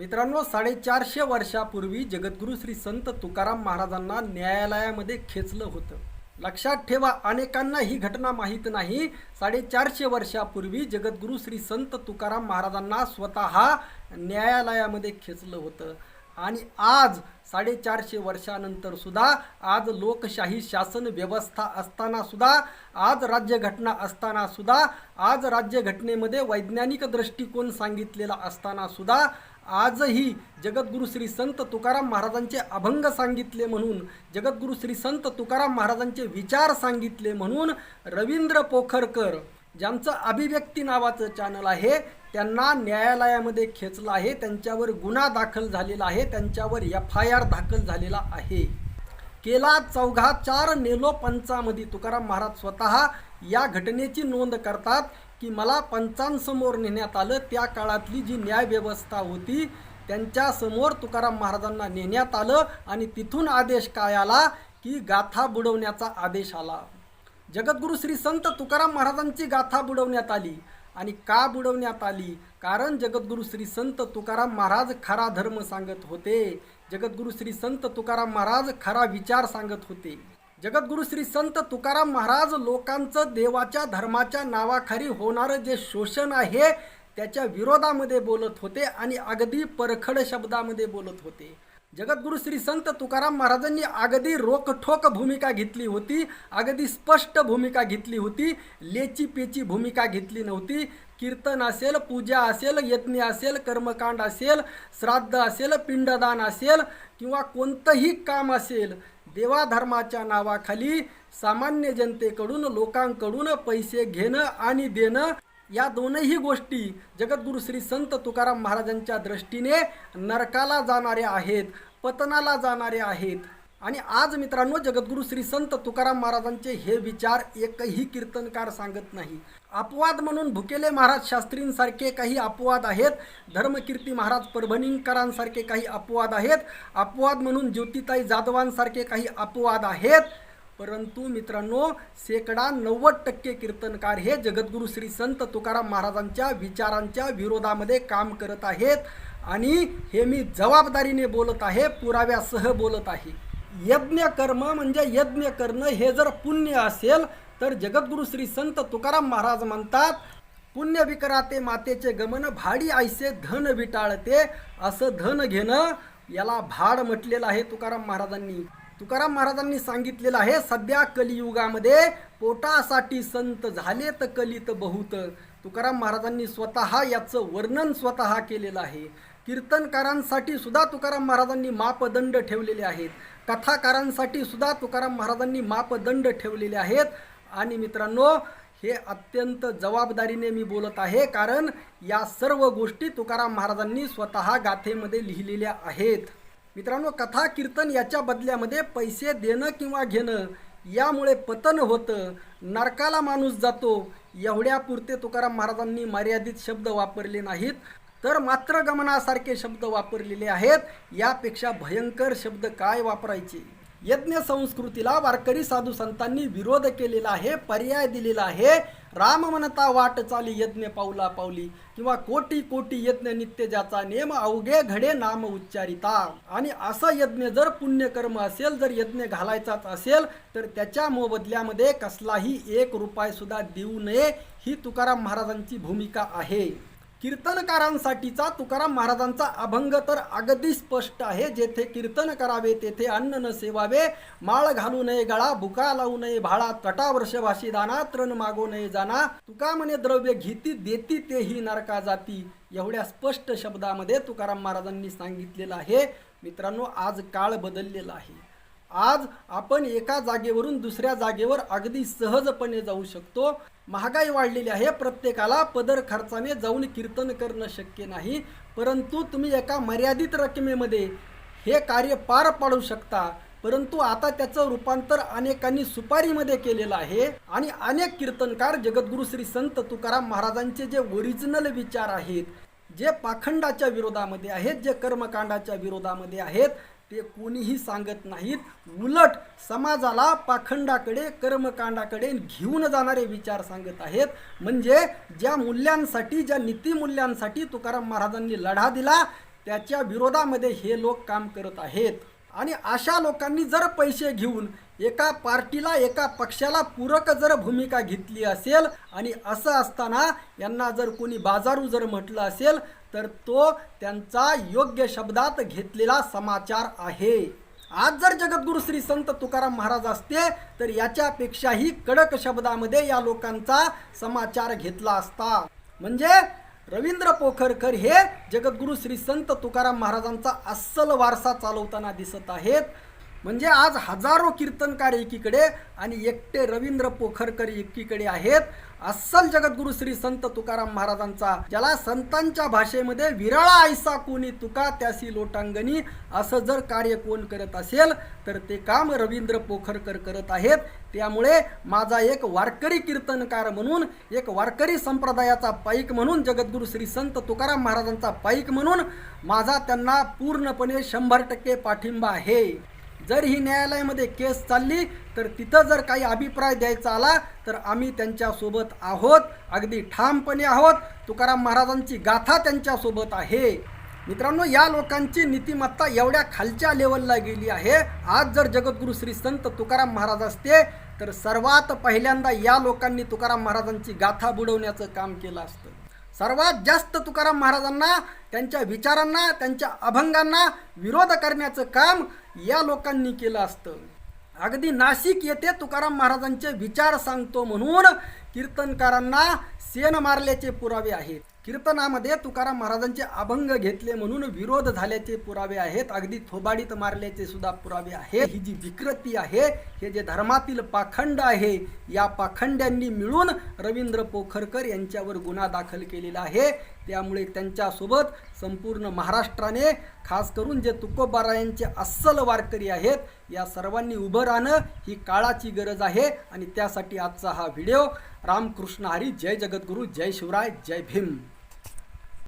मित्रांनो साडेचारशे वर्षापूर्वी जगद्गुरू श्री संत तुकाराम महाराजांना न्यायालयामध्ये खेचलं होतं. लक्षात ठेवा अनेकांना ही घटना माहीत नाही. साडेचारशे वर्षापूर्वी जगद्गुरू श्री संत तुकाराम महाराजांना स्वतः न्यायालयामध्ये खेचलं होतं. आणि आज साडेचारशे वर्षानंतर सुद्धा आज लोकशाही शासन व्यवस्था असताना सुद्धा आज राज्यघटना असताना सुद्धा आज राज्यघटनेमध्ये वैज्ञानिक दृष्टिकोन सांगितलेला असताना सुद्धा आजही जगद्गुरू श्री संत तुकाराम महाराजांचे अभंग सांगितले म्हणून जगद्गुरू श्री संत तुकाराम महाराजांचे विचार सांगितले म्हणून रवींद्र पोखरकर ज्यांचं अभिव्यक्ती नावाचं चॅनल आहे त्यांना न्यायालयामध्ये खेचलं आहे त्यांच्यावर गुन्हा दाखल झालेला आहे त्यांच्यावर एफ आय आर दाखल झालेला आहे. केला चौघा चार नेलो पंचामध्ये. तुकाराम महाराज स्वतः या घटनेची नोंद करतात की मला पंचांसमोर नेण्यात आलं. त्या काळातली जी न्यायव्यवस्था होती त्यांच्यासमोर तुकाराम महाराजांना नेण्यात आलं आणि तिथून आदेश काय आला की गाथा बुडवण्याचा आदेश आला. जगद्गुरू श्री संत तुकाराम महाराजांची गाथा बुडवण्यात आली. आणि का बुडवण्यात आली? कारण जगद्गुरू श्री संत तुकाराम महाराज खरा धर्म सांगत होते. जगद्गुरू श्री संत तुकाराम महाराज खरा विचार सांगत होते. जगद्गुरू श्री संत तुकाराम महाराज लोकांचं देवाच्या धर्माच्या नावाखाली होणारं जे शोषण आहे त्याच्या विरोधामध्ये बोलत होते आणि अगदी परखड शब्दामध्ये बोलत होते. जगद्गुरु श्री संत तुकाराम महाराजांनी अगदी रोखठोक भूमिका घेतली होती अगदी स्पष्ट भूमिका घेतली होती लेची पेची भूमिका घेतली नव्हती. कीर्तन असेल पूजा असेल यज्ञ असेल कर्मकांड असेल श्राद्ध असेल पिंडदान असेल किंवा कोणतंही काम असेल देवाधर्माच्या नावाखाली सामान्य जनतेकडून लोकांकडून पैसे घेणं आणि देणं या दोनही गोष्टी जगद्गुरु श्री संत तुकाराम महाराजांच्या दृष्टीने नरकाला जाणारे आहेत पतनाला जाणारे आहेत. आणि आज मित्रांनो जगद्गुरू श्री संत तुकाराम महाराजांचे हे विचार एकही कीर्तनकार सांगत नाही. अपवाद म्हणून भुकेले महाराज शास्त्रींसारखे काही अपवाद आहेत धर्मकीर्ती महाराज परभणीकरांसारखे काही अपवाद आहेत अपवाद म्हणून ज्योतिताई जाधवांसारखे काही अपवाद आहेत परंतु मित्रांनो शेकडा नव्वद टक्के कीर्तनकार हे जगद्गुरू श्री संत तुकाराम महाराजांच्या विचारांच्या विरोधामध्ये काम करत आहेत आणि हे मी जबाबदारीने बोलत आहे पुराव्यासह बोलत आहे. यज्ञ कर्म म्हणजे यज्ञ करणं हे जर पुण्य असेल तर जगद्गुरू श्री संत तुकाराम महाराज म्हणतात पुण्य विकराते मातेचे गमन भाडी आयसे धन विटाळते असं धन घेणं याला भाड म्हटलेलं आहे तुकाराम महाराजांनी. तुकाराम महाराजांनी सांगितलेलं आहे सध्या कलियुगामध्ये पोटासाठी संत झाले तर कलित बहुत. तुकाराम महाराजांनी स्वतः याचं वर्णन स्वतः केलेलं आहे. कीर्तनकारांसाठी सुद्धा तुकाराम महाराजांनी मापदंड ठेवलेले आहेत. कथाकारांसाठी सुद्धा तुकाराम महाराजांनी मापदंड ठेवलेले आहेत. आणि मित्रांनो हे अत्यंत जबाबदारीने मी बोलत आहे कारण या सर्व गोष्टी तुकाराम महाराजांनी स्वतः गाथेमध्ये लिहिलेल्या आहेत. मित्रांनो कथा कीर्तन याच्या बदल्यामध्ये पैसे देणं किंवा घेणं यामुळे पतन होतं. नरकाला माणूस जातो. एवढ्यापुरते तुकाराम महाराजांनी मर्यादित शब्द वापरले नाहीत. तर मात्र गमनासारखे शब्द वापरलेले आहेत. यापेक्षा भयंकर शब्द काय वापरायचे? यज्ञ संस्कृतीला वारकरी साधू संतांनी विरोध केलेला आहे पर्याय दिलेला आहे. राम म्हणता वाट चाली यज्ञ पावला पावली किंवा कोटी कोटी यज्ञ नित्य ज्याचा नेम अवघे घडे नाम उच्चारिता. आणि असं यज्ञ जर पुण्यकर्म असेल जर यज्ञ घालायचाच असेल तर त्याच्या मोबदल्यामध्ये कसलाही एक रुपये सुद्धा देऊ नये ही तुकाराम महाराजांची भूमिका आहे. कीर्तनकारांसाठीचा तुकाराम महाराजांचा अभंग तर अगदी स्पष्ट आहे. जेथे कीर्तन करावे तेथे अन्न न सेवावे. माळ घालू नये गळा भुका लावू नये भाळा तटावर्ष भाषी दाना तृण मागू नये जाना. तुका म्हणे द्रव्य घेती देती तेही नरका जाती. एवढ्या स्पष्ट शब्दामध्ये तुकाराम महाराजांनी सांगितलेलं आहे. मित्रांनो आज काळ बदललेला आहे. आज आपण एका जागेवरून दुसऱ्या जागेवर अगदी सहजपणे जाऊ शकतो. महागाई वाढलेली आहे प्रत्येकाला पदर खर्चाने जाऊन कीर्तन करणं शक्य नाही. परंतु तुम्ही एका मर्यादित रकमेमध्ये हे कार्य पार पाडू शकता. परंतु आता त्याचं रूपांतर अनेकांनी सुपारीमध्ये केलेलं आहे आणि अनेक कीर्तनकार जगद्गुरू श्री संत तुकाराम महाराजांचे जे ओरिजिनल विचार आहेत जे पाखंडाच्या विरोधामध्ये आहेत जे कर्मकांडाच्या विरोधामध्ये आहेत ते कोणीही सांगत नाहीत. उलट समाजाला पाखंडाकडे कर्मकांडाकडे घेऊन जाणारे विचार सांगत आहेत. म्हणजे ज्या मूल्यांसाठी ज्या नीतिमूल्यांसाठी तुकाराम महाराजांनी लढा दिला त्याच्या विरोधामध्ये हे लोक काम करत आहेत. आणि अशा लोकांनी जर पैसे घेऊन एका पार्टीला एका पक्षाला पूरक जर भूमिका घेतली असेल आणि असं असताना यांना जर कोणी बाजारू जर म्हटलं असेल तर तो त्यांचा योग्य शब्दात घेतलेला समाचार आहे. आज जर जगद्गुरु श्री संत तुकाराम महाराज असते तर याच्यापेक्षाही कडक शब्दामध्ये या लोकांचा समाचार घेतला असता. म्हणजे रवींद्र पोखरकर हे जगद्गुरु श्री संत तुकाराम महाराजांचा अस्सल वारसा चालवताना दिसत आहेत. म्हणजे आज हजारो कीर्तनकार एकीकडे आणि एकटे रवींद्र पोखरकर एकीकडे आहेत. अस्सल जगद्गुरु श्री संत तुकाराम महाराजांचा ज्याला संतांच्या भाषेमध्ये विरळा ऐसा कोणी तुका त्यासी लोटांगणी असं जर कार्य कोण करत असेल तर ते काम रवींद्र पोखरकर करत आहेत. त्यामुळे माझा एक वारकरी कीर्तनकार म्हणून एक वारकरी संप्रदायाचा पाईक म्हणून जगद्गुरु श्री संत तुकाराम महाराजांचा पाईक म्हणून माझा त्यांना पूर्णपणे शंभर टक्के पाठिंबा आहे. जर ही न्यायालयामध्ये केस चालली तर तिथं जर काही अभिप्राय द्यायचा आला तर आम्ही त्यांच्यासोबत आहोत अगदी ठामपणे आहोत. तुकाराम महाराजांची गाथा त्यांच्यासोबत आहे. मित्रांनो या लोकांची नीतिमत्ता एवढ्या खालच्या लेवलला गेली आहे. आज जर जगद्गुरु श्री संत तुकाराम महाराज असते तर सर्वात पहिल्यांदा या लोकांनी तुकाराम महाराजांची गाथा बुडवण्याचं काम केलं असतं. सर्वात जास्त तुकाराम महाराजांना त्यांच्या विचारांना त्यांच्या अभंगांना विरोध करण्याचं काम या लोकांनी केलं असतं. अगदी नाशिक येथे तुकाराम महाराजांचे विचार सांगतो म्हणून कीर्तनकारांना सेन मारल्याचे पुरावे आहेत. कीर्तनामध्ये तुकाराम महाराजांचे अभंग घेतले म्हणून विरोध झाल्याचे पुरावे आहेत. अगदी थोबाडीत मारल्याचे सुद्धा पुरावे आहेत. ही जी विकृती आहे हे जे धर्मातील पाखंड आहे या पाखंड्यांनी मिळून रवींद्र पोखरकर यांच्यावर गुन्हा दाखल केलेला आहे. त्यामुळे त्यांच्यासोबत संपूर्ण महाराष्ट्राने खास करून जे तुकोबारायांचे अस्सल वारकरी आहेत या सर्वांनी उभं राहणं ही काळाची गरज आहे. आणि त्यासाठी आजचा हा व्हिडिओ. रामकृष्ण हरी. जय जगद्गुरू. जय शिवराय. जय भीम.